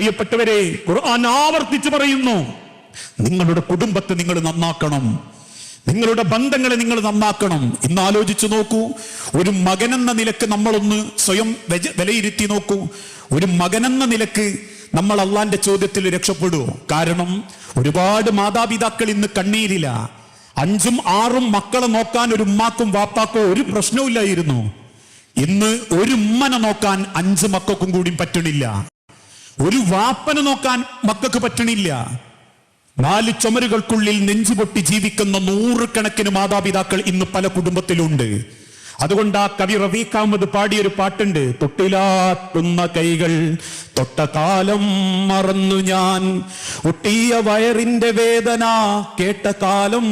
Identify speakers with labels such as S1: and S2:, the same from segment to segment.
S1: പ്രിയപ്പെട്ടവരെ ഖുർആൻ ആവർത്തിച്ച് പറയുന്നു നിങ്ങളുടെ കുടുംബത്തെ നിങ്ങൾ നന്നാക്കണം നിങ്ങളുടെ ബന്ധങ്ങളെ നിങ്ങൾ നന്നാക്കണം. ഇന്ന് ആലോചിച്ചു നോക്കൂ ഒരു മകനെന്ന നിലയ്ക്ക് നമ്മളൊന്ന് സ്വയം വിലയിരുത്തി നോക്കൂ. ഒരു മകനെന്ന നിലയ്ക്ക് നമ്മൾ അള്ളാന്റെ ചോദ്യത്തിൽ രക്ഷപ്പെടൂ കാരണം ഒരുപാട് മാതാപിതാക്കൾ ഇന്ന് കണ്ണീരില്ല അഞ്ചും ആറും മക്കളെ നോക്കാൻ ഒരു ഉമ്മാക്കും വാപ്പാക്കോ ഒരു പ്രശ്നവും ഇന്ന് ഒരു ഉമ്മനെ നോക്കാൻ അഞ്ച് മക്കൾക്കും കൂടി പറ്റണില്ല. ഒരു വാപ്പനെ നോക്കാൻ മക്കൾക്ക് പറ്റണില്ല. നാല് ചുമരുകൾക്കുള്ളിൽ നെഞ്ചുപൊട്ടി ജീവിക്കുന്ന നൂറുകണക്കിന് മാതാപിതാക്കൾ ഇന്ന് പല കുടുംബത്തിലുണ്ട്. അതുകൊണ്ട് ആ കവി റവീഖാമത് പാടിയൊരു പാട്ടുണ്ട്. തൊട്ടിലാട്ടുന്ന കൈകൾ തൊട്ട കാലം മറന്നു ഞാൻ. ഒട്ടിയ വയറിന്റെ വേദന കേട്ട കാലം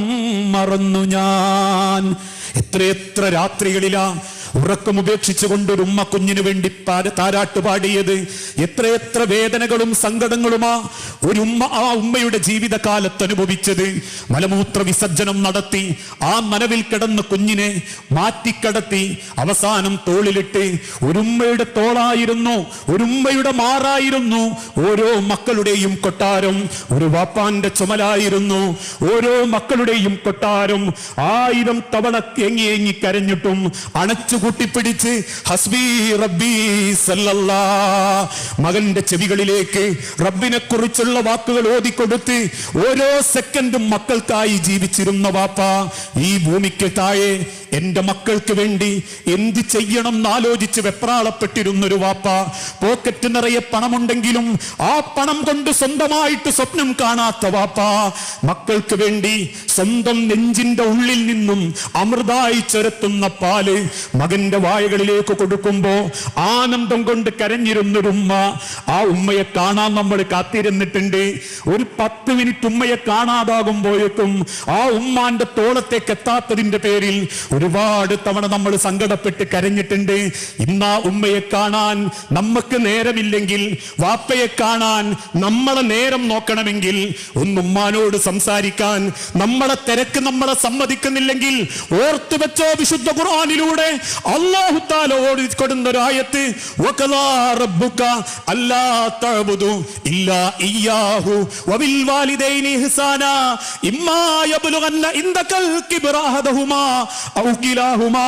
S1: മറന്നു ഞാൻ. എത്രയെത്ര രാത്രികളിലാ ഉറക്കം ഉപേക്ഷിച്ചുകൊണ്ട് ഒരു ഉമ്മ കുഞ്ഞിനു വേണ്ടി താരാട്ട് പാടിയത്. എത്രയെത്ര വേദനകളും സങ്കടങ്ങളുമാ ഒരു ഉമ്മ ആ ഉമ്മയുടെ ജീവിതകാലത്ത് അനുഭവിച്ചത്. മലമൂത്ര വിസർജനം നടത്തി ആ നനവിൽ കിടന്ന കുഞ്ഞിനെ മാറ്റിക്കടത്തി അവസാനം തോളിലിട്ട് ഒരുമ്മയുടെ തോളായിരുന്നു ഒരുമ്മയുടെ മാറായിരുന്നു. ഓരോ മക്കളുടെയും കൊട്ടാരം ഒരു വാപ്പാന്റെ ചുമലായിരുന്നു. ഓരോ മക്കളുടെയും കൊട്ടാരം ആയിരം തവണ ഏങ്ങി കരഞ്ഞിട്ടും അണച്ചു കൂട്ടിപ്പിടിച്ച് ഹസ്ബി റബ്ബി മകന്റെ ചെവികളിലേക്ക് റബ്ബിനെ കുറിച്ചുള്ള വാക്കുകൾ ഓതിക്കൊടുത്ത് ഓരോ സെക്കൻഡും മക്കൾക്കായി ജീവിച്ചിരുന്ന വാപ്പ ഈ ഭൂമിക്ക് താഴെ എന്റെ മക്കൾക്ക് വേണ്ടി എന്ത് ചെയ്യണം എന്നാലോചിച്ച് വെപ്രാളപ്പെട്ടിരുന്നൊരു വാപ്പ പോക്കറ്റ് നിറയെ പണമുണ്ടെങ്കിലും ആ പണം കൊണ്ട് സ്വന്തമായിട്ട് സ്വപ്നം കാണാത്ത വാപ്പ മക്കൾക്ക് വേണ്ടി സ്വന്തം നെഞ്ചിന്റെ ഉള്ളിൽ നിന്നും അമൃതായി ചുരത്തുന്ന പാൽ മകന്റെ വായകളിലേക്ക് കൊടുക്കുമ്പോ ആനന്ദം കൊണ്ട് കരഞ്ഞിരുന്നൊരു ഉമ്മ ആ ഉമ്മയെ കാണാൻ നമ്മൾ കാത്തിരുന്നിട്ടുണ്ട്. ഒരു പത്ത് മിനിറ്റ് ഉമ്മയെ കാണാതാകുമ്പോഴേക്കും ആ ഉമ്മാന്റെ തോളത്തേക്ക് എത്താത്തതിന്റെ പേരിൽ ഒരുപാട് തവണ നമ്മൾ സങ്കടപ്പെട്ട് കരഞ്ഞിട്ടുണ്ട്. ഇന്ന് ഉമ്മയെ കാണാൻ നമുക്ക് നേരമില്ലെങ്കിൽ വാപ്പയെ കാണാൻ നമ്മളെ നേരം നോക്കണമെങ്കിൽ ഒന്ന് ഉമ്മാനോട് സംസാരിക്കാൻ നമ്മളെ തിരക്ക് നമ്മളെ സമ്മതിക്കുന്നില്ലെങ്കിൽ ഓർത്തു വെച്ചോ വിശുദ്ധ ഖുർആാനിലൂടെ. അല്ലാഹു തആല ഓടി കൊടുന്ന ഒരു ആയത്ത് വഖലാ റബ്ബുക അല്ലാ തഅബുദു ഇല്ലാ ഇയ്യാഹു വബിൽ വാലിദൈനി ഇമ്മാ യബ്ലുഗന്ന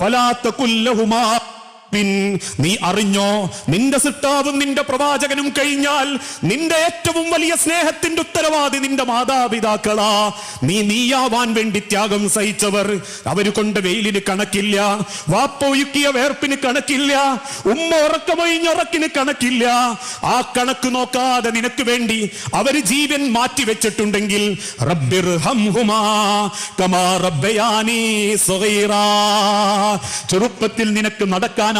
S1: ഇൻദകൽ കിബ്റ പിൻ നീ അറിഞ്ഞോ? നിന്റെ സിട്ടാവും നിന്റെ പ്രവാചകനും കഴിഞ്ഞാൽ നിന്റെ ഏറ്റവും വലിയ സ്നേഹത്തിന്റെ ഉത്തരവാദി നിന്റെ മാതാപിതാക്കളാ. നീ നീയാവാൻ വേണ്ടി ത്യാഗം സഹിച്ചവർ. അവർ കൊണ്ട് വെയിലിന് കണക്കില്ല. വാപ്പൊയുക്കിയ വേർപ്പിന് കണക്കില്ല. ഉമ്മ ഉറക്കമൊഴിഞ്ഞുറക്കിന് കണക്കില്ല. ആ കണക്ക് നോക്കാതെ നിനക്ക് വേണ്ടി അവർ ജീവൻ മാറ്റി വെച്ചിട്ടുണ്ടെങ്കിൽ. ചെറുപ്പത്തിൽ നിനക്ക്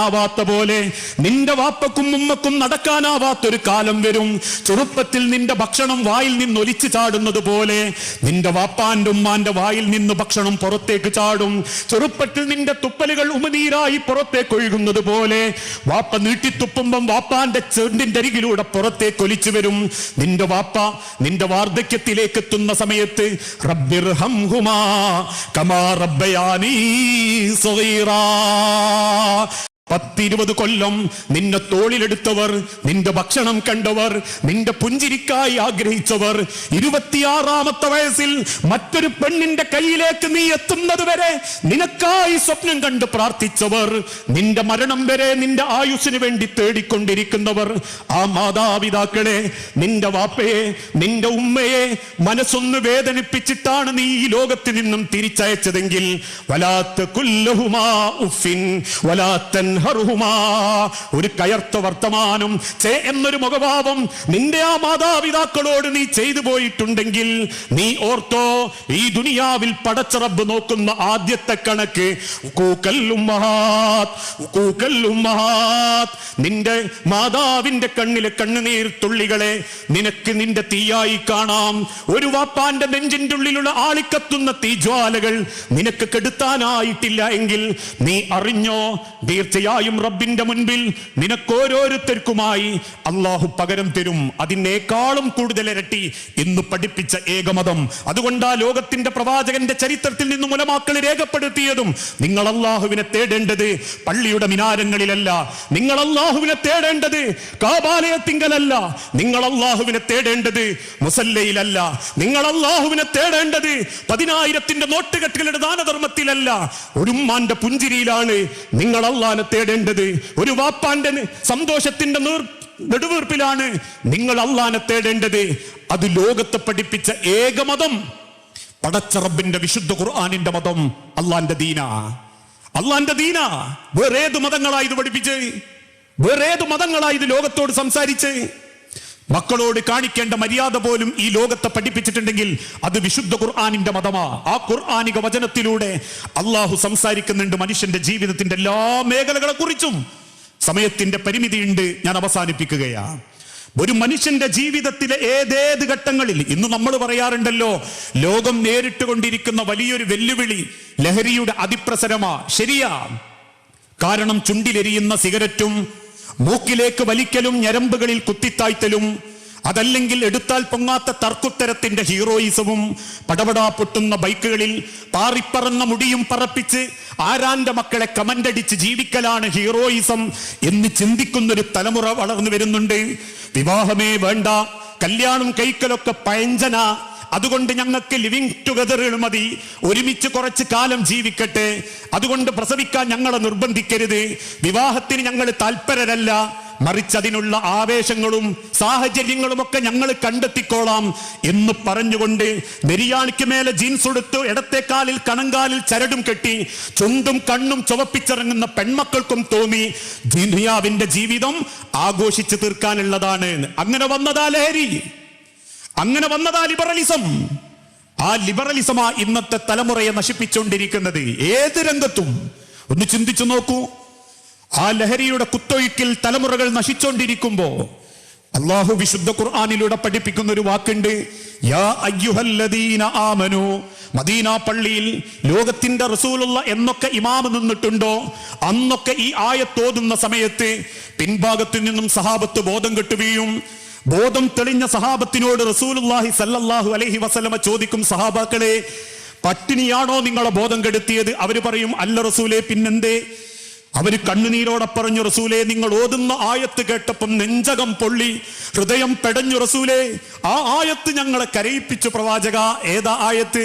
S1: നടക്കാനാവാത്ത പോലെ നിന്റെ വാപ്പക്കും ഉമ്മക്കും നടക്കാനാവാത്തൊരു കാലം വരും. ചെറുപ്പത്തിൽ നിന്റെ ഭക്ഷണം വായിൽ നിന്ന് ഒലിച്ചു ചാടുന്നത് പോലെ നിന്റെ വാപ്പാന്റെ ഉമ്മാന്റെ വായിൽ നിന്ന് ഭക്ഷണം പുറത്തേക്ക് ചാടും. ചെറുപ്പത്തിൽ നിന്റെ തുപ്പലുകൾ ഉമനീരായി പുറത്തേക്ക് ഒഴുകുന്നത് പോലെ വാപ്പ നീട്ടിത്തുപ്പുമ്പം വാപ്പാന്റെ ചെണ്ടിന്റെ അരികിലൂടെ പുറത്തേക്ക് ഒലിച്ചു വരും. നിന്റെ വാപ്പ നിന്റെ വാർദ്ധക്യത്തിലേക്ക് എത്തുന്ന സമയത്ത് റബ്ബിർ ഹംഹുമാ കമാ റബ്ബയാനീ സ്വഗീറാ പത്തിരുപത് കൊല്ലം നിന്നെ തോളിലെടുത്തവർ നിന്റെ ഭക്ഷണം കണ്ടവർ നിന്റെ പുഞ്ചിരിക്കായി ആഗ്രഹിച്ചവർ ഇരുപത്തിയാറാമത്തെ വയസ്സിൽ മറ്റൊരു പെണ്ണിന്റെ കയ്യിലേക്ക് നീ എത്തുന്നത് വരെ നിനക്കായി സ്വപ്നം കണ്ട് പ്രാർത്ഥിച്ചവർ നിന്റെ മരണം വരെ നിന്റെ ആയുസ്സിന് വേണ്ടി തേടിക്കൊണ്ടിരിക്കുന്നവർ ആ മാതാപിതാക്കളെ നിന്റെ വാപ്പയെ നിന്റെ ഉമ്മയെ മനസ്സൊന്ന് വേദനിപ്പിച്ചിട്ടാണ് നീ ഈ ലോകത്തിൽ നിന്നും തിരിച്ചയച്ചതെങ്കിൽ വലാത്ത കുല്ലഹുമാ ഉഫിൻ വലാത്തൻ ഒരു കയർത്ത വർത്തമാനം. ചേ എന്നൊരു മുഖഭാവം. നിന്റെ ആ മാതാപിതാക്കളോട് നീ ചെയ്തു പോയിട്ടുണ്ടെങ്കിൽ നീ ഓർത്തോ ഈ ദുനിയാവിൽ പടച്ചറബ് നോക്കുന്ന ആദ്യത്തെ കണക്ക്. നിന്റെ മാതാവിന്റെ കണ്ണിലെ കണ്ണുനീർ തുള്ളികളെ നിനക്ക് നിന്റെ തീയായി കാണാം. ഒരു വാപ്പാന്റെ നെഞ്ചിന്റെ ഉള്ളിലുള്ള ആളിക്കത്തുന്ന തീജ്വാലകൾ നിനക്ക് കെടുത്താനായിട്ടില്ല എങ്കിൽ നീ അറിഞ്ഞോ തീർച്ചയായും തീർച്ചയായും റബ്ബിന്റെ മുൻപിൽ നിനക്കോരോരുത്തർക്കുമായി അള്ളാഹു പകരം തരും. അതിനേക്കാളും കൂടുതൽ ഇരട്ടി എന്ന് പഠിപ്പിച്ച ഏകമതം. അതുകൊണ്ട് ആ ലോകത്തിന്റെ പ്രവാചകന്റെ ചരിത്രത്തിൽ നിന്ന് മുലമാക്കൾ രേഖപ്പെടുത്തിയതും നിങ്ങൾ അള്ളാഹുവിനെ തേടേണ്ടത് പള്ളിയുടെ മിനാരങ്ങളിലല്ല. നിങ്ങൾ അള്ളാഹുവിനെ തേടേണ്ടത് കാബാലയത്തിങ്കലല്ല. നിങ്ങൾ അള്ളാഹുവിനെ തേടേണ്ടത് മുസല്ലയിലല്ല. നിങ്ങൾ അള്ളാഹുവിനെ തേടേണ്ടത് പതിനായിരത്തിന്റെ നോട്ടുകെട്ടുകളുടെ ദാനധർമ്മത്തിലല്ല. ഒരു ഉമ്മാന്റെ പുഞ്ചിരിയിലാണ് നിങ്ങൾ അള്ളാഹിനെ തേടേണ്ടത്. ഒരു വാപ്പാന്റെ സന്തോഷത്തിന്റെ നീർ നെടുവീർപ്പിലാണ് നിങ്ങൾ അള്ളാനെ തേടേണ്ടത്. അത് ലോകത്തെ പഠിപ്പിച്ച ഏകമതം പടച്ചറബിന്റെ വിശുദ്ധ ഖുർആാനിന്റെ മതം അള്ളാന്റെ ദീന. അള്ളാന്റെ ദീന. വേറേത് മതങ്ങളായി ഇത് പഠിപ്പിച്ച്. വേറേത് മതങ്ങളായി ഇത് ലോകത്തോട് സംസാരിച്ച്. മക്കളോട് കാണിക്കേണ്ട മര്യാദ പോലും ഈ ലോകത്തെ പഠിപ്പിച്ചിട്ടുണ്ടെങ്കിൽ അത് വിശുദ്ധ ഖുർആാനിന്റെ മതമാ. ആ ഖുർആാനിക വചനത്തിലൂടെ അള്ളാഹു സംസാരിക്കുന്നുണ്ട് മനുഷ്യന്റെ ജീവിതത്തിന്റെ എല്ലാ മേഖലകളെ കുറിച്ചും. സമയത്തിന്റെ പരിമിതിയുണ്ട് ഞാൻ അവസാനിപ്പിക്കുകയാണ് ഒരു മനുഷ്യന്റെ ജീവിതത്തിലെ ഏതേത് ഘട്ടങ്ങളിൽ ഇന്ന് നമ്മൾ പറയാറുണ്ടല്ലോ ലോകം നേരിട്ട് കൊണ്ടിരിക്കുന്ന വലിയൊരു വെല്ലുവിളി ലഹരിയുടെ അതിപ്രസരമാ. ശരിയാ. കാരണം ചുണ്ടിലെരിയുന്ന സിഗരറ്റും മൂക്കിലേക്ക് വലിക്കലും ഞരമ്പുകളിൽ കുത്തിത്താഴ്ത്തലും അതല്ലെങ്കിൽ എടുത്താൽ പൊങ്ങാത്ത തർക്കുത്തരത്തിന്റെ ഹീറോയിസവും പടപടാ പൊട്ടുന്ന ബൈക്കുകളിൽ പാറിപ്പറന്ന മുടിയും പറപ്പിച്ച് ആരാന്റെ മക്കളെ കമന്റടിച്ച് ജീവിക്കലാണ് ഹീറോയിസം എന്ന് ചിന്തിക്കുന്നൊരു തലമുറ വളർന്നു വരുന്നുണ്ട്. വിവാഹമേ വേണ്ട കല്യാണം കഴിക്കലൊക്കെ പയഞ്ചന അതുകൊണ്ട് ഞങ്ങൾക്ക് ലിവിങ് ടുഗദറുകൾ മതി. ഒരുമിച്ച് കുറച്ച് കാലം ജീവിക്കട്ടെ. അതുകൊണ്ട് പ്രസവിക്കാൻ ഞങ്ങളെ നിർബന്ധിക്കരുത്. വിവാഹത്തിന് ഞങ്ങൾ താല്പരരല്ല. മറിച്ച് അതിനുള്ള ആവേശങ്ങളും സാഹചര്യങ്ങളും ഒക്കെ ഞങ്ങൾ കണ്ടെത്തിക്കോളാം എന്ന് പറഞ്ഞുകൊണ്ട് നെരിയാണിക്ക് മേലെ ജീൻസ് ഉടുത്ത് ഇടത്തേക്കാലിൽ കണങ്കാലിൽ ചരടും കെട്ടി ചുണ്ടും കണ്ണും ചുവപ്പിച്ചിറങ്ങുന്ന പെൺമക്കൾക്കും തോന്നി ദുനിയാവിന്റെ ജീവിതം ആഘോഷിച്ചു തീർക്കാനുള്ളതാണ്. അങ്ങനെ വന്നതാ ലഹരി. അങ്ങനെ വന്നതാ ലിബറലിസം. ആ ലിബറലിസമാ ഇന്നത്തെ തലമുറയെ നശിപ്പിച്ചുകൊണ്ടിരിക്കുന്നത്. ഏത് രംഗത്തും? ഒന്ന് ചിന്തിച്ചു നോക്കൂ. ആ ലഹരിയുടെ കുത്തൊഴുക്കിൽ തലമുറകൾ നശിച്ചുകൊണ്ടിരിക്കുമ്പോ അള്ളാഹു വിശുദ്ധ ഖുർആാനിലൂടെ പഠിപ്പിക്കുന്ന ഒരു വാക്കുണ്ട്. യാ അയ്യുഹല്ലദീന മദീന പള്ളിയിൽ ലോകത്തിന്റെ റസൂലുള്ള എന്നൊക്കെ ഇമാമ് നിന്നിട്ടുണ്ടോ? അന്നൊക്കെ ഈ ആയത്തോതുന്ന സമയത്ത് പിൻഭാഗത്തു നിന്നും സഹാബത്ത് ബോധം കെട്ടുകയും ബോധം തെളിഞ്ഞ സഹാബത്തിനോട് റസൂലുല്ലാഹി സല്ലല്ലാഹു അലൈഹി വസല്ലമ ചോദിക്കും സഹാബാക്കളെ പട്ടിണിയാണോ നിങ്ങളെ ബോധം കെടുത്തിയത്? അവർ പറയും അല്ല റസൂലെ പിന്നെന്തേ? അവർ കണ്ണുനീരോടെ പറഞ്ഞു റസൂലെ നിങ്ങൾ ഓതുന്ന ആയത്ത് കേട്ടപ്പം നെഞ്ചകം പൊള്ളി ഹൃദയം പെടഞ്ഞു റസൂലെ ആ ആയത്ത് ഞങ്ങളെ കരയിപ്പിച്ചു പ്രവാചക ഏതാ ആയത്ത്?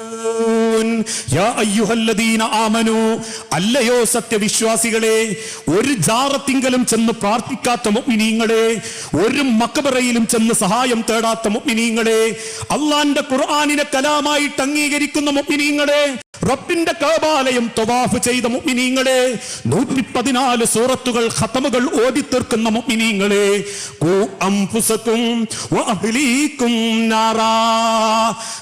S1: അല്ലയോ സത്യവിശ്വാസികളെ ഒരു ജാറത്തിങ്കലും ചെന്ന് പ്രാർത്ഥിക്കാത്ത മുഗ്മിനീങ്ങളെ ഒരു മക്കബറയിലും ചെന്ന് സഹായം തേടാത്ത മുഗ്മിനീങ്ങളെ അള്ളാന്റെ ഖുർആാനിനെ കലാമായിട്ട് അംഗീകരിക്കുന്ന മുഅ്മിനീങ്ങളെ റബ്ബിന്റെ കാബാലയം തവാഫ് ചെയ്ത മുഅ്മിനീങ്ങളെ നൂറ്റി പതിനാല് സൂറത്തുകൾ ഖതമുകൾ ഓതി തീർക്കുന്ന മുഅ്മിനീങ്ങളെ ഖൂ അൻഫുസകും വഅഹ്ലീകും നാറാ.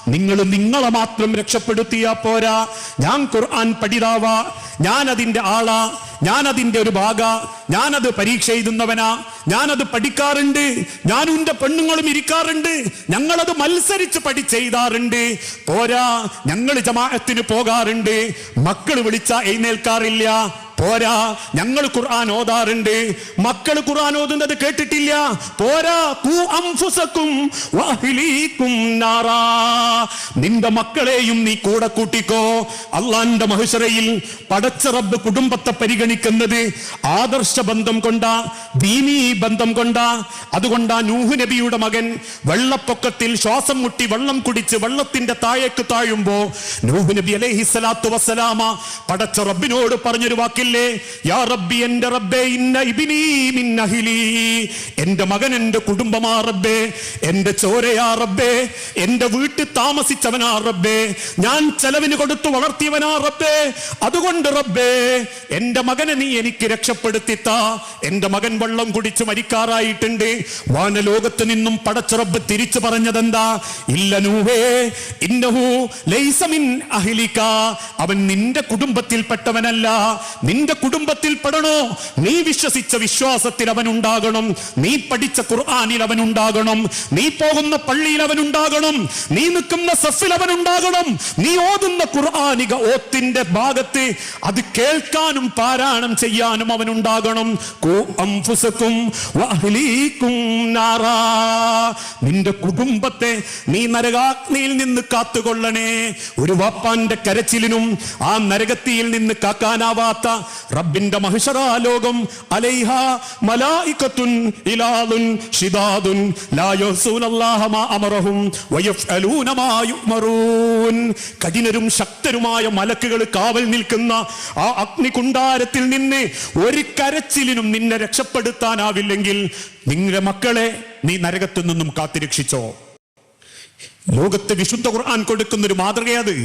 S1: നിങ്ങൾ നിങ്ങളെ മാത്രം രക്ഷപ്പെടുത്തിയാ പോരാ. ഞാൻ ഖുർആൻ പഠിതാവാ. ഞാൻ അതിന്റെ ആളാ. ഞാൻ അതിന്റെ ഒരു ഭാഗ. ഞാനത് പരീക്ഷ എഴുതുന്നവനാ. ഞാനത് പഠിക്കാറുണ്ട്. ഞാനും എന്റെ പെണ്ണുങ്ങളും ഇരിക്കാറുണ്ട്. ഞങ്ങളത് മത്സരിച്ച് പഠിച്ചെയ്താറുണ്ട് പോരാ ഞങ്ങൾ ജമാഅത്തിന് പോകാറുണ്ട്. മക്കൾ വിളിച്ച എഴുന്നേൽക്കാറില്ല. പോരാ ഞങ്ങൾ ഖുർആൻ ഓതാറുണ്ട്. മക്കൾ ഖുർആൻ ഓതുന്നത് കേട്ടിട്ടില്ല. പോരാ ഖൂ അംഫുസക്കും നിന്റെ മക്കളെയും നീ കൂടെ കൂട്ടിക്കോ. അള്ളാന്റെ മഹിഷറയിൽ പടച്ച റബ്ബ് കുടുംബത്തെ പരിഗണിക്കുന്നത് ആദർശ ബന്ധം കൊണ്ട ദീനീ ബന്ധം കൊണ്ടാ. അതുകൊണ്ടാ നൂഹ് നബിയുടെ മകൻ വെള്ളപ്പൊക്കത്തിൽ ശ്വാസം മുട്ടി വെള്ളം കുടിച്ച് വെള്ളത്തിന്റെ താഴേക്ക് താഴുമ്പോ നൂഹ് നബി അലൈഹി സ്വലാത്തു വസ്സലാമ പടച്ച റബ്ബിനോട് പറഞ്ഞൊരു വാക്കില്ലേ? യാ റബ്ബി എന്റെ റബ്ബേ ഇന്ന എന്റെ മകൻ എന്റെ കുടുംബമാ റബ്ബേ. എന്റെ ചോരയാ റബ്ബേ. എന്റെ വീട്ടിൽ താമസിച്ചവനാ റബ്ബേ. ഞാൻ ചെലവിന് കൊടുത്തു വളർത്തിയവനാ റബ്ബേ. അതുകൊണ്ട് റബ്ബേ എന്റെ മകനെ നീ എനിക്ക് രക്ഷപ്പെടുത്തിത്ത. എന്റെ മകൻ വെള്ളം കുടിച്ച് മരിക്കാറായിട്ടുണ്ട്. വാനലോകത്ത് നിന്നും പടച്ച റബ്ബ് തിരിച്ചു പറഞ്ഞതെന്താ? ഇല്ല നൂഹേ ഇന്നഹു ലൈസമിൻ മിൻ അഹ്ലിക. അവൻ നിന്റെ കുടുംബത്തിൽപ്പെട്ടവനല്ല. നിന്റെ കുടുംബത്തിൽ പെടണോ നീ വിശ്വസിച്ച വിശ്വാസത്തിൽ അവൻ ഉണ്ടാകണം നീ പഠിച്ച ഖുർആാനിൽ അവൻ ഉണ്ടാകണം നീ പോകുന്ന പള്ളിയിൽ അവൻ ഉണ്ടാകണം നീ നിൽക്കുന്ന സഫിൽ അവൻ ഉണ്ടാകണം നീ ഓതുന്ന ഖുർആാനിക ഓത്തിന്റെ ഭാഗത്ത് അത് കേൾക്കാനും പാരായണം ചെയ്യാനും അവൻ ഉണ്ടാകണം. നിന്റെ കുടുംബത്തെ നീ നരകാഗ്നിയിൽ നിന്ന് കാത്തുകൊള്ളണേ. ഒരു വാപ്പാന്റെ കരച്ചിലിനും ആ നരകത്തിയിൽ നിന്ന് കാക്കാനാവാത്ത റബ്ബിന്റെ മഹിഷറാലോകം അലൈഹ മലായികത്തുൻ ഇലാദുൻ ഷിദാദുൻ ലാ മാ അമറഹും വയഫ്അലൂന മാ യുമറൂൻ കഠിനരും ശക്തരുമായ മലക്കുകൾ കാവൽ നിൽക്കുന്ന ആ അഗ്നികുണ്ടാരത്തിൽ നിന്ന് ഒരു കരച്ചിലിനും നിന്നെ രക്ഷപ്പെടുത്താനാവില്ലെങ്കിൽ നിങ്ങളുടെ മക്കളെ നീ നരകത്തു നിന്നും കാത്തിരക്ഷിച്ചോ. ലോകത്തെ വിശുദ്ധ ഖുർആൻ കൊടുക്കുന്ന ഒരു മാതൃകയത്.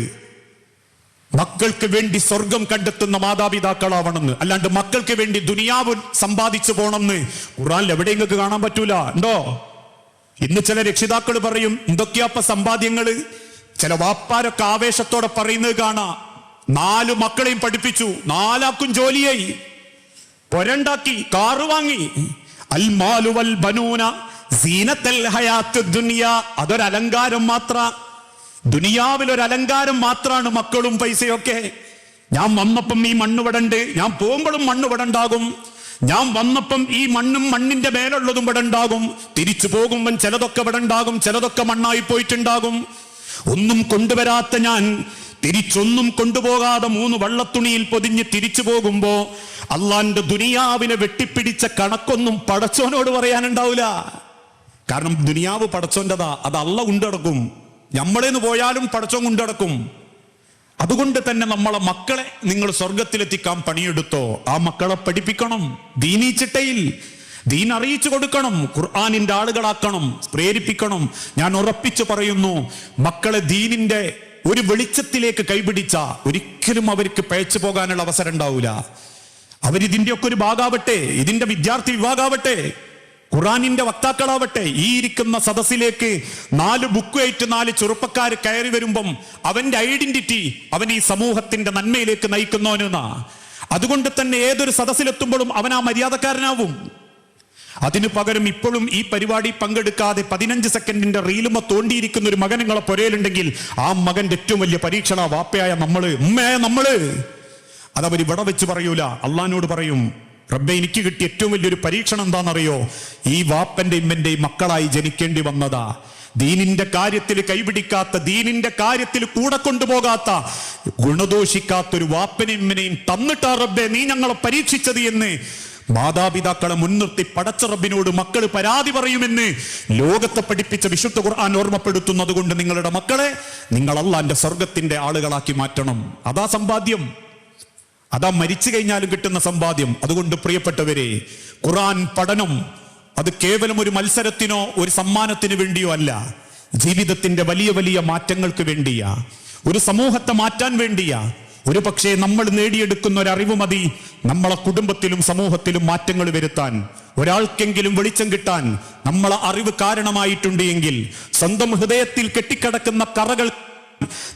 S1: മക്കൾക്ക് വേണ്ടി സ്വർഗം കണ്ടെത്തുന്ന മാതാപിതാക്കളാവണമെന്ന്. അല്ലാണ്ട് മക്കൾക്ക് വേണ്ടി ദുനിയാവ് സമ്പാദിച്ചു പോണമെന്ന് ഖുർആനിൽ എവിടെ നിങ്ങൾക്ക് കാണാൻ പറ്റൂല. ഉണ്ടോ? ഇന്ന് ചില രക്ഷിതാക്കൾ പറയും എന്തൊക്കെയാപ്പ സമ്പാദ്യങ്ങൾ ചില വാപ്പാരൊക്കെ ആവേശത്തോടെ പറയുന്നത് കാണാ. നാല് മക്കളെയും പഠിപ്പിച്ചു. നാലാക്കും ജോലിയായി. പൊരണ്ടാക്കി കാറ് വാങ്ങി. അൽമാലുവൽ ബനൂന സീനത്തൽ ഹയാത്ത് ദുനിയ. അതൊരലങ്കാരം മാത്ര. ദുനിയാവിൽ ഒരു അലങ്കാരം മാത്രമാണ് മക്കളും പൈസയൊക്കെ. ഞാൻ വന്നപ്പം ഈ മണ്ണ് വടണ്ട്. ഞാൻ പോകുമ്പോഴും മണ്ണ് വടണ്ടാകും. ഞാൻ വന്നപ്പം ഈ മണ്ണും മണ്ണിന്റെ മേലുള്ളതും ഇവിടെ തിരിച്ചു പോകുമ്പം ചിലതൊക്കെ ഇവിടെ ചിലതൊക്കെ മണ്ണായി പോയിട്ടുണ്ടാകും. ഒന്നും കൊണ്ടുവരാത്ത ഞാൻ തിരിച്ചൊന്നും കൊണ്ടുപോകാതെ മൂന്ന് വള്ളത്തുണിയിൽ പൊതിഞ്ഞ് തിരിച്ചു പോകുമ്പോ അള്ളാന്റെ ദുനിയാവിനെ വെട്ടിപ്പിടിച്ച കണക്കൊന്നും പടച്ചോനോട് പറയാനുണ്ടാവില്ല കാരണം ദുനിയാവ് പടച്ചോന്റെതാ അത് അള്ള കൊണ്ടടക്കും നമ്മളേന്ന് പോയാലും പടച്ചം കൊണ്ടടക്കും അതുകൊണ്ട് തന്നെ നമ്മളെ മക്കളെ നിങ്ങൾ സ്വർഗത്തിലെത്തിക്കാൻ പണിയെടുത്തോ. ആ മക്കളെ പഠിപ്പിക്കണം ദീനീ ചിട്ടയിൽ ദീൻ അറിയിച്ചു കൊടുക്കണം ഖുർആാനിന്റെ ആളുകളാക്കണം പ്രേരിപ്പിക്കണം. ഞാൻ ഉറപ്പിച്ചു പറയുന്നു മക്കളെ ദീനിന്റെ ഒരു വെളിച്ചത്തിലേക്ക് കൈപിടിച്ച ഒരിക്കലും അവർക്ക് പഴച്ചു പോകാനുള്ള അവസരം ഉണ്ടാവില്ല അവരിതിന്റെ ഒക്കെ ഒരു ഭാഗാവട്ടെ ഇതിന്റെ വിദ്യാർത്ഥി വിഭാഗാവട്ടെ ഖുറാനിന്റെ വക്താക്കളാവട്ടെ ഈ ഇരിക്കുന്ന സദസ്സിലേക്ക് നാല് ബുക്ക് ബുക്കുമായിട്ട് നാല് ചെറുപ്പക്കാർ കയറി വരുമ്പം അവന്റെ ഐഡന്റിറ്റി അവൻ ഈ സമൂഹത്തിന്റെ നന്മയിലേക്ക് നയിക്കുന്നവനെന്നാ അതുകൊണ്ട് തന്നെ ഏതൊരു സദസ്സിലെത്തുമ്പോഴും അവൻ ആ മര്യാദക്കാരനാവും. അതിനു പകരം ഇപ്പോഴും ഈ പരിപാടി പങ്കെടുക്കാതെ പതിനഞ്ച് സെക്കൻഡിന്റെ റീലുമ തോണ്ടിയിരിക്കുന്ന ഒരു മകൻ നിങ്ങളെ പുരയിലുണ്ടെങ്കിൽ ആ മകന്റെ ഏറ്റവും വലിയ പരീക്ഷണ വാപ്പയായ നമ്മൾ ഉമ്മയായ നമ്മൾ. അതവർ ഇവിടെ വെച്ച് പറയൂല. അള്ളഹാനോട് പറയും റബ്ബെ എനിക്ക് കിട്ടിയ ഏറ്റവും വലിയൊരു പരീക്ഷണം എന്താണെന്നറിയോ? ഈ വാപ്പന്റെ ഇമ്മന്റെ മക്കളായി ജനിക്കേണ്ടി വന്നതാ. ദീനിന്റെ കാര്യത്തിൽ കൈപിടിക്കാത്ത ദീനിന്റെ കാര്യത്തിൽ കൂടെ കൊണ്ടുപോകാത്ത ഗുണദോഷിക്കാത്ത ഒരു വാപ്പനെയും തന്നിട്ടാ റബ്ബെ നീ ഞങ്ങളെ പരീക്ഷിച്ചത് എന്ന് മാതാപിതാക്കളെ മുൻനിർത്തി പടച്ച റബ്ബിനോട് മക്കൾ പരാതി പറയുമെന്ന് ലോകത്തെ പഠിപ്പിച്ച വിശുദ്ധ ഖുർആൻ ഓർമ്മപ്പെടുത്തുന്നത് കൊണ്ട് നിങ്ങളുടെ മക്കളെ നിങ്ങൾ അള്ളാന്റെ സ്വർഗത്തിന്റെ ആളുകളാക്കി മാറ്റണം. അതാ സമ്പാദ്യം. അതാ മരിച്ചു കഴിഞ്ഞാലും കിട്ടുന്ന സമ്പാദ്യം. അതുകൊണ്ട് പ്രിയപ്പെട്ടവരെ ഖുറാൻ പഠനം അത് കേവലം ഒരു മത്സരത്തിനോ ഒരു സമ്മാനത്തിന് വേണ്ടിയോ അല്ല. ജീവിതത്തിന്റെ വലിയ വലിയ മാറ്റങ്ങൾക്ക് വേണ്ടിയാ. ഒരു സമൂഹത്തെ മാറ്റാൻ വേണ്ടിയാ. ഒരു പക്ഷേ നമ്മൾ നേടിയെടുക്കുന്ന ഒരു അറിവ് മതി. നമ്മളെ കുടുംബത്തിലും സമൂഹത്തിലും മാറ്റങ്ങൾ വരുത്താൻ. ഒരാൾക്കെങ്കിലും വെളിച്ചം കിട്ടാൻ നമ്മളെ അറിവ് കാരണമായിട്ടുണ്ട് എങ്കിൽ സ്വന്തം ഹൃദയത്തിൽ കെട്ടിക്കിടക്കുന്ന കറകൾ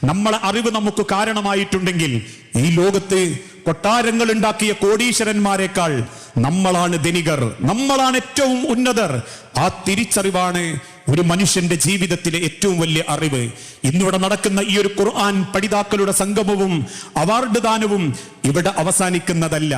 S1: നമ്മളെ അറിവ് നമുക്ക് കാരണമായിട്ടുണ്ടെങ്കിൽ ഈ ലോകത്ത് കൊട്ടാരങ്ങൾ ഉണ്ടാക്കിയ കോടീശ്വരന്മാരെക്കാൾ നമ്മളാണ് ധനികർ നമ്മളാണ് ഏറ്റവും ഉന്നതർ. ആ തിരിച്ചറിവാണ് ഒരു മനുഷ്യന്റെ ജീവിതത്തിലെ ഏറ്റവും വലിയ അറിവ്. ഇന്നിവിടെ നടക്കുന്ന ഈ ഒരു ഖുർആൻ പഠിതാക്കളുടെ സംഗമവും അവാർഡ് ദാനവും ഇവിടെ അവസാനിക്കുന്നതല്ല.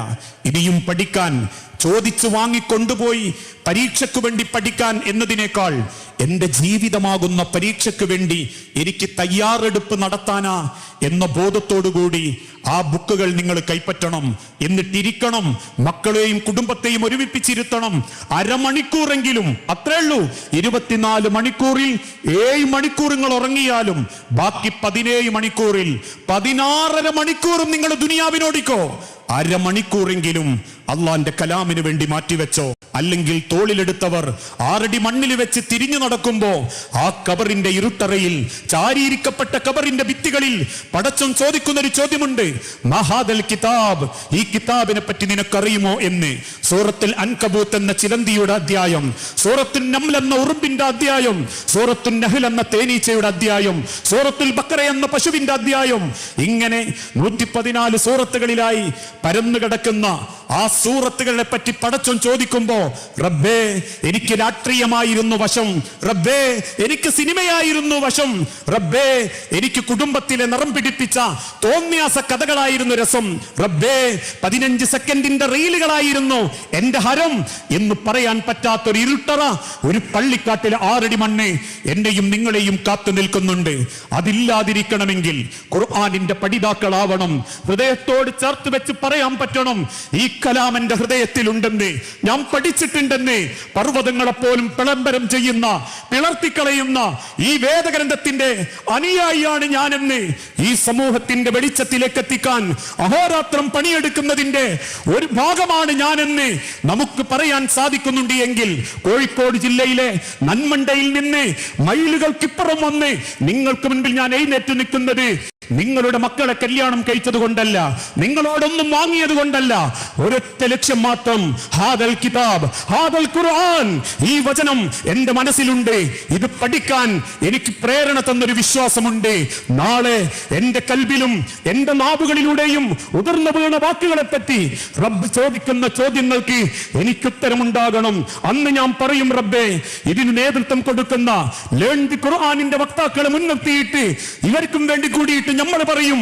S1: ഇനിയും പഠിക്കാൻ ചോദിച്ചു വാങ്ങിക്കൊണ്ടുപോയി പരീക്ഷയ്ക്ക് വേണ്ടി പഠിക്കാൻ എന്നതിനേക്കാൾ എന്റെ ജീവിതമാകുന്ന പരീക്ഷയ്ക്ക് വേണ്ടി എനിക്ക് തയ്യാറെടുപ്പ് നടത്താനാ എന്ന ബോധത്തോടുകൂടി ആ ബുക്കുകൾ നിങ്ങൾ കൈപ്പറ്റണം എന്നിട്ടിരിക്കണം മക്കളെയും കുടുംബത്തെയും ഒരുമിപ്പിച്ചിരുത്തണം. അരമണിക്കൂറെങ്കിലും അത്രേ ഉള്ളൂ. ഇരുപത്തിനാല് മണിക്കൂറിൽ ഏഴ് മണിക്കൂർ നിങ്ങൾ ഉറങ്ങിയാലും ബാക്കി പതിനേഴ് മണിക്കൂറിൽ പതിനാറര മണിക്കൂറും നിങ്ങൾ ദുനിയാവിനോടിക്കോ? അരമണിക്കൂറെങ്കിലും അള്ളാന്റെ കലാമിന് വേണ്ടി മാറ്റിവെച്ചോ? അല്ലെങ്കിൽ തോളിലെടുത്തവർ ആറടി മണ്ണിൽ വെച്ച് തിരിഞ്ഞു നടക്കുമ്പോ ആ കബറിന്റെ ഇരുട്ടറയിൽ ചാരിയിരിക്കപ്പെട്ട കബറിന്റെ ഭിത്തികളിൽ പടച്ചം ചോദിക്കുന്ന ഒരു ചോദ്യമുണ്ട്. മഹാദൽ കിതാബ് ഈ കിതാബിനെ പറ്റി നിനക്കറിയുമോ എന്ന്? സൂറത്തിൽ അൻകബൂത്ത് എന്ന ചിലന്തിയുടെ അധ്യായം സൂറത്തുൽ നംൽ എന്ന ഉറുമ്പിന്റെ അധ്യായം സൂറത്തുൽ നഹൽ എന്ന തേനീച്ചയുടെ അധ്യായം സൂറത്തുൽ ബക്കറ എന്ന പശുവിന്റെ അധ്യായം. ഇങ്ങനെ നൂറ്റി പതിനാല് സൂറത്തുകളിലായി പരന്നു കിടക്കുന്ന ആ സൂറത്തുകളെ പറ്റി പടച്ചോൻ ചോദിക്കുമ്പോ റബ്ബേ എനിക്ക് രാഷ്ട്രീയമായിരുന്നു വശം. റബ്ബേ എനിക്ക് സിനിമയായിരുന്നു വശം. റബ്ബേ എനിക്ക് കുടുംബത്തിലെ നിറം പിടിപ്പിച്ച തോന്നിയാസ കഥകളായിരുന്നു രസം. റബ്ബേ പതിനഞ്ച് സെക്കൻഡിന്റെ റീലുകളായിരുന്നു എന്റെ ഹരം എന്ന് പറയാൻ പറ്റാത്തൊരു ഇരുട്ടറ ഒരു പള്ളിക്കാട്ടിലെ ആറടി മണ്ണ് എന്നെയും നിങ്ങളെയും കാത്തു നിൽക്കുന്നുണ്ട്. അതില്ലാതിരിക്കണമെങ്കിൽ ഖുർആാനിന്റെ പഠിതാക്കളാവണം. ഹൃദയത്തോട് ചേർത്ത് വെച്ച് പറയാൻ പറ്റണം. ഈ കലാം എന്റെ ഹൃദയത്തിലുണ്ടെന്ന് ഞാൻ പഠിച്ചിട്ടുണ്ടെന്ന് പർവതങ്ങളെപ്പോലും പിളംബരം ചെയ്യുന്ന പിളർത്തിക്കളയുന്ന ഈ വേദഗ്രന്ഥത്തിന്റെ അനുയായിയാണ് ഞാനെന്ന് ഈ സമൂഹത്തിന്റെ വെളിച്ചത്തിലേക്ക് എത്തിക്കാൻ അഹോരാത്രം പണിയെടുക്കുന്നതിന്റെ ഒരു ഭാഗമാണ് ഞാനെന്ന് നമുക്ക് പറയാൻ സാധിക്കുന്നുണ്ട് എങ്കിൽ കോഴിക്കോട് ജില്ലയിലെ നന്മണ്ടയിൽ നിന്ന് മയിലുകൾക്കിപ്പുറം വന്ന് നിങ്ങൾക്ക് മുൻപിൽ ഞാൻ എഴുന്നേറ്റ് നിൽക്കുന്നത് നിങ്ങളുടെ മക്കളെ കല്യാണം കഴിച്ചത് കൊണ്ടല്ല നിങ്ങളോടൊന്നും വാങ്ങിയത് കൊണ്ടല്ല. ഒരൊറ്റ ലക്ഷ്യം മാത്രം ഹാദൽ കിതാബ് ഹാദൽ ഖുർആൻ. ഈ വചനം എന്റെ മനസ്സിലുണ്ട്. ഇത് പഠിക്കാൻ എനിക്ക് പ്രേരണ തന്നൊരു വിശ്വാസമുണ്ട്. നാളെ എന്റെ കൽബിലും എന്റെ നാവുകളിലൂടെയും ഉതിർന്നു വീണ വാക്കുകളെ പറ്റി റബ്ബ് ചോദിക്കുന്ന ചോദ്യങ്ങൾക്ക് എനിക്ക് എനിക്കുത്തരമുണ്ടാകണം അന്ന് ഞാൻ പറയും റബ്ബേ ഇതിന് നേതൃത്വം കൊടുക്കുന്ന ലേൺ ദി ഖുർആനിന്റെ വക്താക്കളെ മുൻനിർത്തിയിട്ട് ഇവർക്കും വേണ്ടി കൂടിയിട്ട് നമ്മൾ പറയും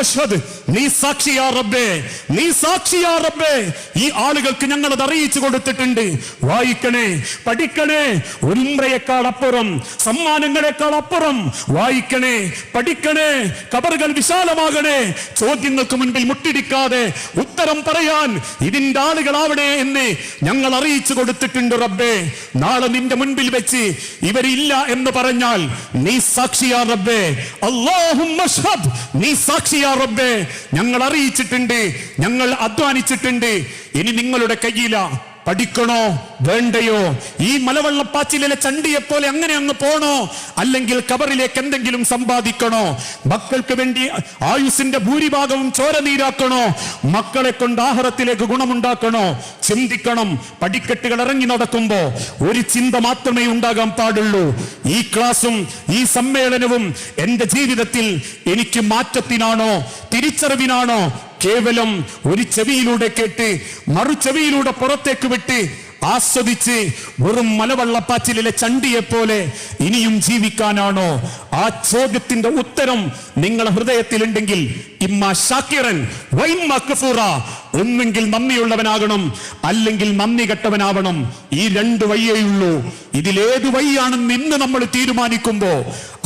S1: അഷ്ഹദ്, നീ സാക്ഷിയാ റബ്ബേ നീ സാക്ഷിയാ റബ്ബേ. ഈ ആളുകൾക്ക് ഞങ്ങൾ അത് അറിയിച്ചു കൊടുത്തിട്ടുണ്ട്. വായിക്കണേ പഠിക്കണേ ഉംറയേക്കാൾ അപ്പുറം സമ്മാനങ്ങളെക്കാൾ അപ്പുറം വായിക്കണേ പഠിക്കണേ കബറുകൾ വിശാലമാകണേ. ചോദ്യങ്ങൾക്ക് മുൻപിൽ മുട്ടിടിക്കാതെ ഉത്തരം പറയാൻ ഇതിന്റെ ആളുകളാവണേ എന്ന് ഞങ്ങൾ അറിയിച്ചു കൊടുത്തിട്ടുണ്ട് റബ്ബേ. നാളെ നിന്റെ മുൻപിൽ വെച്ച് ഇവരില്ല എന്ന് പറഞ്ഞാൽ നീ സാക്ഷിയാ റബ്ബേ. അഷ്ഹദ്, നീ സാക്ഷിയാ റബ്ബേ. ഞങ്ങൾ അറിയിച്ചിട്ടുണ്ട്. ഞങ്ങൾ അധ്വാനിച്ചിട്ടുണ്ട്. ഇനി നിങ്ങളുടെ കയ്യില പഠിക്കണോ? വേണ്ടയോ? ഈ മലവെള്ളപ്പാച്ചിലെ ചണ്ടിയെ പോലെ അങ്ങനെ അങ്ങ് പോണോ? അല്ലെങ്കിൽ കബറിലേക്ക് എന്തെങ്കിലും സമ്പാദിക്കണോ? മക്കൾക്ക് വേണ്ടി ആയുസിന്റെ ഭൂരിഭാഗവും ചോര നീരാക്കണോ? മക്കളെ കൊണ്ട് ആഹാരത്തിലേക്ക് ഗുണമുണ്ടാക്കണോ? ചിന്തിക്കണം. പടിക്കെട്ടുകൾ ഇറങ്ങി നടക്കുമ്പോ ഒരു ചിന്ത മാത്രമേ ഉണ്ടാകാൻ പാടുള്ളൂ. ഈ ക്ലാസും ഈ സമ്മേളനവും എന്റെ ജീവിതത്തിൽ എനിക്ക് മാറ്റത്തിനാണോ? തിരിച്ചറിവിനാണോ? കേവലം ഒരു ചെവിയിലൂടെ കേട്ട് മറു ചെവിയിലൂടെ പുറത്തേക്ക് വിട്ട് ആസ്വദിച്ച് വെറും മലവെള്ളപ്പാച്ചിലെ ചണ്ടിയെ പോലെ ഇനിയും ജീവിക്കാനാണോ? ആ ചോദ്യത്തിന്റെ ഉത്തരം നിങ്ങളുടെ ഹൃദയത്തിലുണ്ടെങ്കിൽ ഇമ്മ ഷാക്കിറൻ ഒന്നെങ്കിൽ നന്ദിയുള്ളവനാകണം അല്ലെങ്കിൽ നന്ദി കെട്ടവനാവണം. ഈ രണ്ട് വഴിയേയുള്ളൂ ഇതിലേത് വഴിയാണെന്ന് ഇന്ന് നമ്മൾ തീരുമാനിക്കുമ്പോ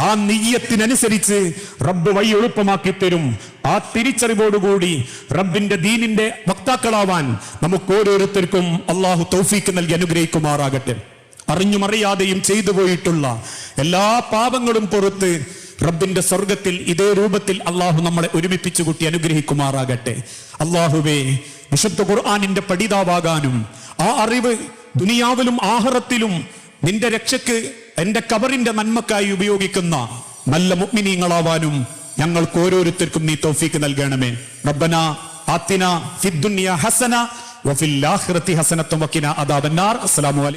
S1: ആ നെയ്യത്തിനനുസരിച്ച് റബ്ബ് വഴി എളുപ്പമാക്കി തരും. ആ തിരിച്ചറിവോടുകൂടി റബ്ബിന്റെ ദീനിന്റെ വക്താക്കളാവാൻ നമുക്ക് ഓരോരുത്തർക്കും അള്ളാഹു തൗഫീക്ക് നൽകി അനുഗ്രഹിക്കുമാറാകട്ടെ. അറിഞ്ഞുമറിയാതെയും ചെയ്തു പോയിട്ടുള്ള എല്ലാ പാപങ്ങളും പുറത്ത് റബ്ബിന്റെ സ്വർഗത്തിൽ ഇതേ രൂപത്തിൽ അള്ളാഹു നമ്മളെ ഒരുമിപ്പിച്ചു കൂട്ടി അനുഗ്രഹിക്കുമാറാകട്ടെ. അള്ളാഹുവേ വിശുദ്ധ ഖുർആാനിന്റെ പഠിതാവാകാനും ആ അറിവ് ദുനിയാവിലും ആഹറത്തിലും നിന്റെ രക്ഷയ്ക്ക് എന്റെ കബറിന്റെ നന്മക്കായി ഉപയോഗിക്കുന്ന നല്ല മുഗ്മിനീങ്ങളാവാനും ഞങ്ങൾക്ക് ഓരോരുത്തർക്കും നീ തോഫീക്ക് നൽകണമേ. റബ്ബന ആത്തിന ഫിദ്ദുനിയ ഹസന വഫിൽ ഹസനത്തും വക്കിന അദാബന്നാർ. അസ്സലാമു അലൈക്കും